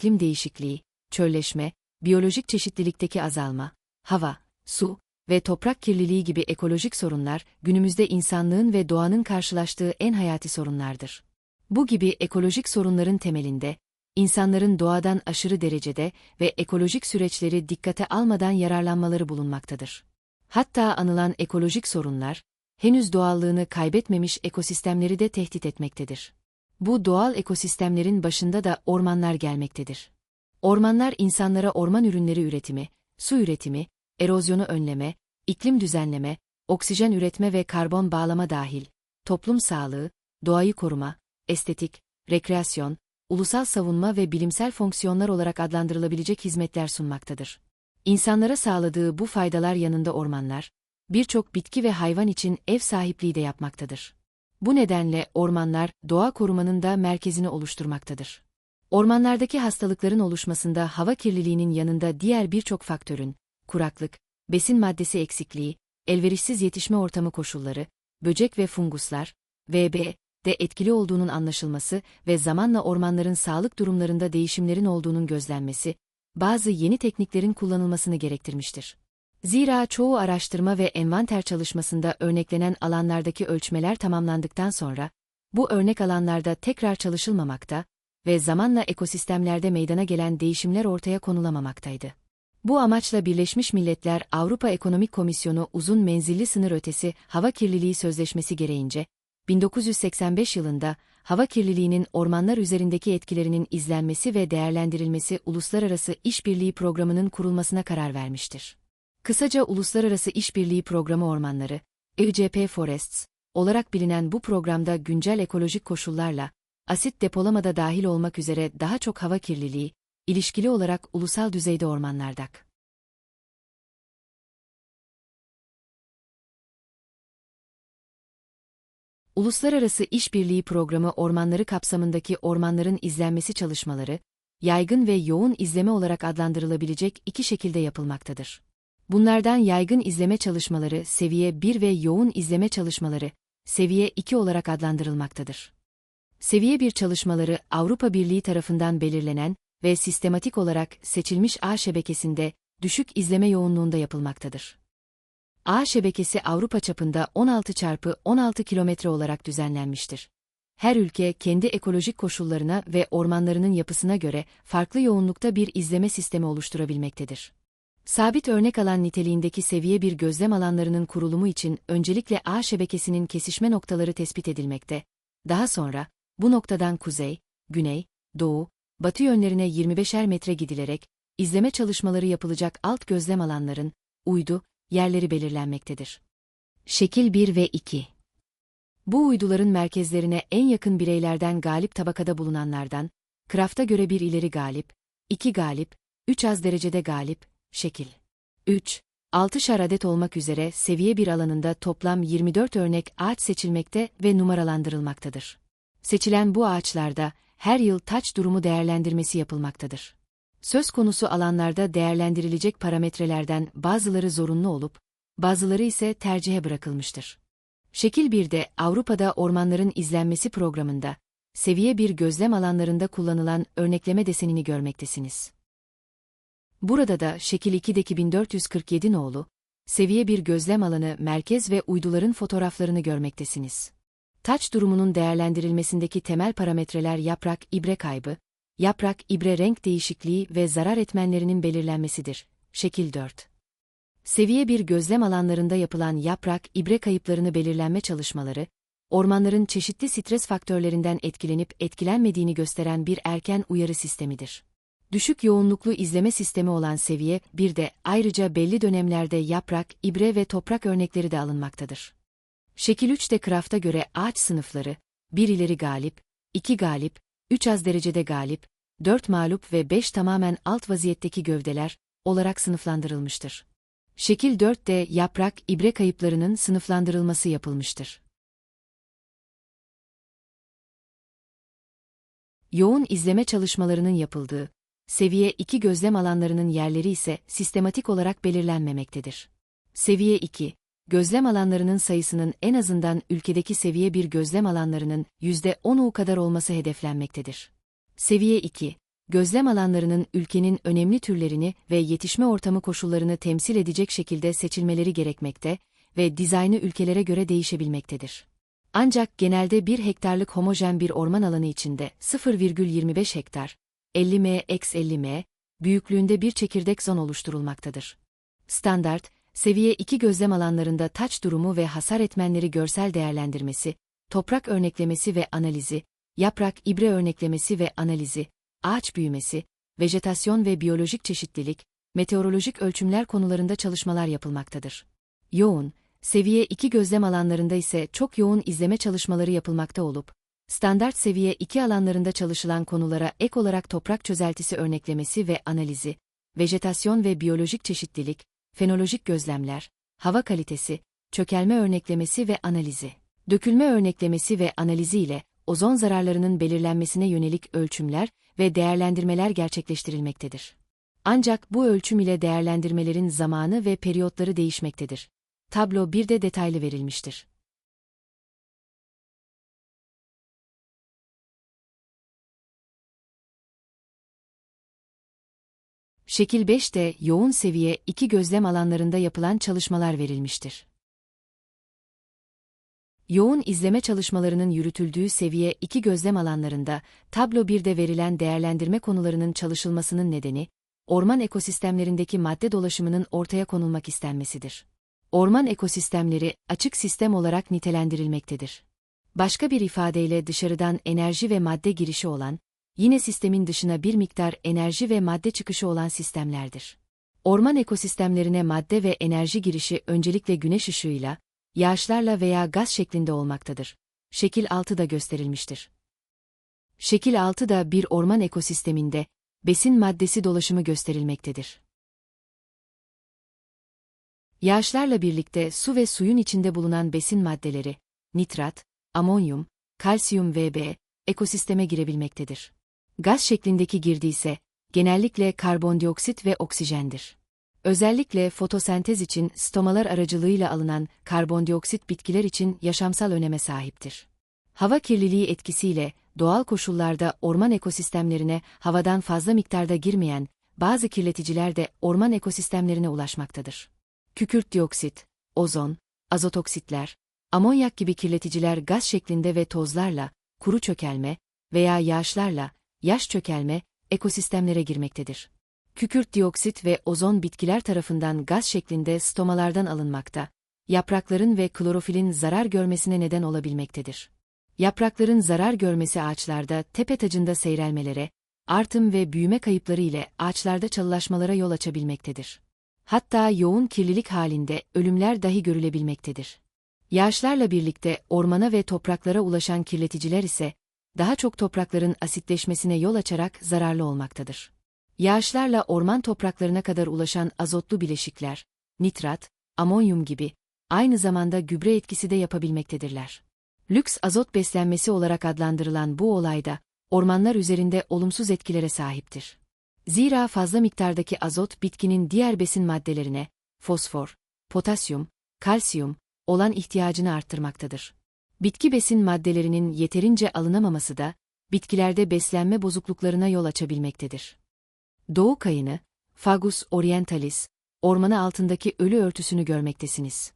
iklim değişikliği, çölleşme, biyolojik çeşitlilikteki azalma, hava, su ve toprak kirliliği gibi ekolojik sorunlar günümüzde insanlığın ve doğanın karşılaştığı en hayati sorunlardır. Bu gibi ekolojik sorunların temelinde, insanların doğadan aşırı derecede ve ekolojik süreçleri dikkate almadan yararlanmaları bulunmaktadır. Hatta anılan ekolojik sorunlar, henüz doğallığını kaybetmemiş ekosistemleri de tehdit etmektedir. Bu doğal ekosistemlerin başında da ormanlar gelmektedir. Ormanlar insanlara orman ürünleri üretimi, su üretimi, erozyonu önleme, iklim düzenleme, oksijen üretme ve karbon bağlama dahil, toplum sağlığı, doğayı koruma, estetik, rekreasyon, ulusal savunma ve bilimsel fonksiyonlar olarak adlandırılabilecek hizmetler sunmaktadır. İnsanlara sağladığı bu faydalar yanında ormanlar, birçok bitki ve hayvan için ev sahipliği de yapmaktadır. Bu nedenle ormanlar, doğa korumanın da merkezini oluşturmaktadır. Ormanlardaki hastalıkların oluşmasında hava kirliliğinin yanında diğer birçok faktörün, kuraklık, besin maddesi eksikliği, elverişsiz yetişme ortamı koşulları, böcek ve funguslar, VB, de etkili olduğunun anlaşılması ve zamanla ormanların sağlık durumlarında değişimlerin olduğunun gözlenmesi, bazı yeni tekniklerin kullanılmasını gerektirmiştir. Zira çoğu araştırma ve envanter çalışmasında örneklenen alanlardaki ölçmeler tamamlandıktan sonra, bu örnek alanlarda tekrar çalışılmamakta ve zamanla ekosistemlerde meydana gelen değişimler ortaya konulamamaktaydı. Bu amaçla Birleşmiş Milletler Avrupa Ekonomik Komisyonu uzun menzilli sınır ötesi hava kirliliği sözleşmesi gereğince, 1985 yılında hava kirliliğinin ormanlar üzerindeki etkilerinin izlenmesi ve değerlendirilmesi Uluslararası İşbirliği Programı'nın kurulmasına karar vermiştir. Kısaca Uluslararası İşbirliği Programı Ormanları, EUCP Forests, olarak bilinen bu programda güncel ekolojik koşullarla, asit depolamada dahil olmak üzere daha çok hava kirliliği, ilişkili olarak ulusal düzeyde ormanlardak. Uluslararası İşbirliği Programı ormanları kapsamındaki ormanların izlenmesi çalışmaları, yaygın ve yoğun izleme olarak adlandırılabilecek iki şekilde yapılmaktadır. Bunlardan yaygın izleme çalışmaları seviye 1 ve yoğun izleme çalışmaları seviye 2 olarak adlandırılmaktadır. Seviye 1 çalışmaları Avrupa Birliği tarafından belirlenen ve sistematik olarak seçilmiş ağ şebekesinde düşük izleme yoğunluğunda yapılmaktadır. Ağ şebekesi Avrupa çapında 16 çarpı 16 kilometre olarak düzenlenmiştir. Her ülke kendi ekolojik koşullarına ve ormanlarının yapısına göre farklı yoğunlukta bir izleme sistemi oluşturabilmektedir. Sabit örnek alan niteliğindeki seviye bir gözlem alanlarının kurulumu için öncelikle ağ şebekesinin kesişme noktaları tespit edilmekte, daha sonra, bu noktadan kuzey, güney, doğu, batı yönlerine 25'er metre gidilerek, izleme çalışmaları yapılacak alt gözlem alanların, uydu, yerleri belirlenmektedir. Şekil 1 ve 2 Bu uyduların merkezlerine en yakın bireylerden galip tabakada bulunanlardan, Kraft'a göre bir ileri galip, 2 galip, 3 az derecede galip, şekil 3. 6'şar adet olmak üzere seviye bir alanında toplam 24 örnek ağaç seçilmekte ve numaralandırılmaktadır. Seçilen bu ağaçlarda her yıl taç durumu değerlendirmesi yapılmaktadır. Söz konusu alanlarda değerlendirilecek parametrelerden bazıları zorunlu olup, bazıları ise tercihe bırakılmıştır. Şekil 1'de Avrupa'da ormanların izlenmesi programında, seviye 1 gözlem alanlarında kullanılan örnekleme desenini görmektesiniz. Burada da şekil 2'deki 1447 nolu, seviye 1 gözlem alanı merkez ve uyduların fotoğraflarını görmektesiniz. Taç durumunun değerlendirilmesindeki temel parametreler yaprak ibre kaybı, yaprak ibre renk değişikliği ve zarar etmenlerinin belirlenmesidir. Şekil 4. Seviye 1 gözlem alanlarında yapılan yaprak ibre kayıplarını belirlenme çalışmaları, ormanların çeşitli stres faktörlerinden etkilenip etkilenmediğini gösteren bir erken uyarı sistemidir. Düşük yoğunluklu izleme sistemi olan seviye, bir de ayrıca belli dönemlerde yaprak, ibre ve toprak örnekleri de alınmaktadır. Şekil 3'te Kraft'a göre ağaç sınıfları, 1 ileri galip, 2 galip, 3 az derecede galip, 4 mağlup ve 5 tamamen alt vaziyetteki gövdeler olarak sınıflandırılmıştır. Şekil 4'te yaprak, ibre kayıplarının sınıflandırılması yapılmıştır. Yoğun izleme çalışmalarının yapıldığı, seviye 2 gözlem alanlarının yerleri ise sistematik olarak belirlenmemektedir. Seviye 2, gözlem alanlarının sayısının en azından ülkedeki seviye 1 gözlem alanlarının %10'u kadar olması hedeflenmektedir. Seviye 2, gözlem alanlarının ülkenin önemli türlerini ve yetişme ortamı koşullarını temsil edecek şekilde seçilmeleri gerekmekte ve dizaynı ülkelere göre değişebilmektedir. Ancak genelde 1 hektarlık homojen bir orman alanı içinde 0,25 hektar, 50 m x 50 m büyüklüğünde bir çekirdek zon oluşturulmaktadır. Standart, seviye 2 gözlem alanlarında taç durumu ve hasar etmenleri görsel değerlendirmesi, toprak örneklemesi ve analizi, yaprak ibre örneklemesi ve analizi, ağaç büyümesi, vejetasyon ve biyolojik çeşitlilik, meteorolojik ölçümler konularında çalışmalar yapılmaktadır. Yoğun, seviye 2 gözlem alanlarında ise çok yoğun izleme çalışmaları yapılmakta olup, standart seviye 2 alanlarında çalışılan konulara ek olarak toprak çözeltisi örneklemesi ve analizi, vejetasyon ve biyolojik çeşitlilik, fenolojik gözlemler, hava kalitesi, çökelme örneklemesi ve analizi, dökülme örneklemesi ve analizi ile ozon zararlarının belirlenmesine yönelik ölçümler ve değerlendirmeler gerçekleştirilmektedir. Ancak bu ölçüm ile değerlendirmelerin zamanı ve periyotları değişmektedir. Tablo 1'de detaylı verilmiştir. Şekil 5'te yoğun seviye 2 gözlem alanlarında yapılan çalışmalar verilmiştir. Yoğun izleme çalışmalarının yürütüldüğü seviye 2 gözlem alanlarında tablo 1'de verilen değerlendirme konularının çalışılmasının nedeni, orman ekosistemlerindeki madde dolaşımının ortaya konulmak istenmesidir. Orman ekosistemleri açık sistem olarak nitelendirilmektedir. Başka bir ifadeyle dışarıdan enerji ve madde girişi olan, yine sistemin dışına bir miktar enerji ve madde çıkışı olan sistemlerdir. Orman ekosistemlerine madde ve enerji girişi öncelikle güneş ışığıyla, yağışlarla veya gaz şeklinde olmaktadır. Şekil 6'da gösterilmiştir. Şekil 6'da bir orman ekosisteminde besin maddesi dolaşımı gösterilmektedir. Yağışlarla birlikte su ve suyun içinde bulunan besin maddeleri, nitrat, amonyum, kalsiyum VB, ekosisteme girebilmektedir. Gaz şeklindeki girdi ise, genellikle karbondioksit ve oksijendir. Özellikle fotosentez için stomalar aracılığıyla alınan karbondioksit bitkiler için yaşamsal öneme sahiptir. Hava kirliliği etkisiyle doğal koşullarda orman ekosistemlerine havadan fazla miktarda girmeyen bazı kirleticiler de orman ekosistemlerine ulaşmaktadır. Kükürt dioksit, ozon, azotoksitler, amonyak gibi kirleticiler gaz şeklinde ve tozlarla, kuru çökelme veya yağışlarla, yaş çökelme, ekosistemlere girmektedir. Kükürt dioksit ve ozon bitkiler tarafından gaz şeklinde stomalardan alınmakta, yaprakların ve klorofilin zarar görmesine neden olabilmektedir. Yaprakların zarar görmesi ağaçlarda tepe tacında seyrelmelere, artım ve büyüme kayıpları ile ağaçlarda çalılaşmalara yol açabilmektedir. Hatta yoğun kirlilik halinde ölümler dahi görülebilmektedir. Yağışlarla birlikte ormana ve topraklara ulaşan kirleticiler ise, daha çok toprakların asitleşmesine yol açarak zararlı olmaktadır. Yağışlarla orman topraklarına kadar ulaşan azotlu bileşikler, nitrat, amonyum gibi, aynı zamanda gübre etkisi de yapabilmektedirler. Lüks azot beslenmesi olarak adlandırılan bu olayda, ormanlar üzerinde olumsuz etkilere sahiptir. Zira fazla miktardaki azot bitkinin diğer besin maddelerine, fosfor, potasyum, kalsiyum, olan ihtiyacını arttırmaktadır. Bitki besin maddelerinin yeterince alınamaması da, bitkilerde beslenme bozukluklarına yol açabilmektedir. Doğu kayını, Fagus orientalis, ormanı altındaki ölü örtüsünü görmektesiniz.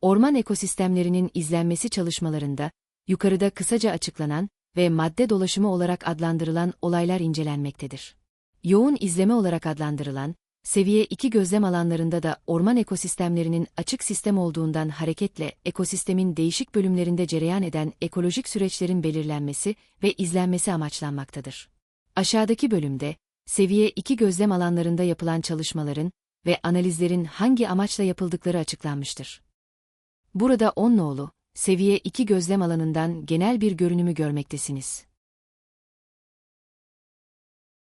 Orman ekosistemlerinin izlenmesi çalışmalarında, yukarıda kısaca açıklanan ve madde dolaşımı olarak adlandırılan olaylar incelenmektedir. Yoğun izleme olarak adlandırılan, seviye 2 gözlem alanlarında da orman ekosistemlerinin açık sistem olduğundan hareketle ekosistemin değişik bölümlerinde cereyan eden ekolojik süreçlerin belirlenmesi ve izlenmesi amaçlanmaktadır. Aşağıdaki bölümde, seviye 2 gözlem alanlarında yapılan çalışmaların ve analizlerin hangi amaçla yapıldıkları açıklanmıştır. Burada 10 nolu, seviye 2 gözlem alanından genel bir görünümü görmektesiniz.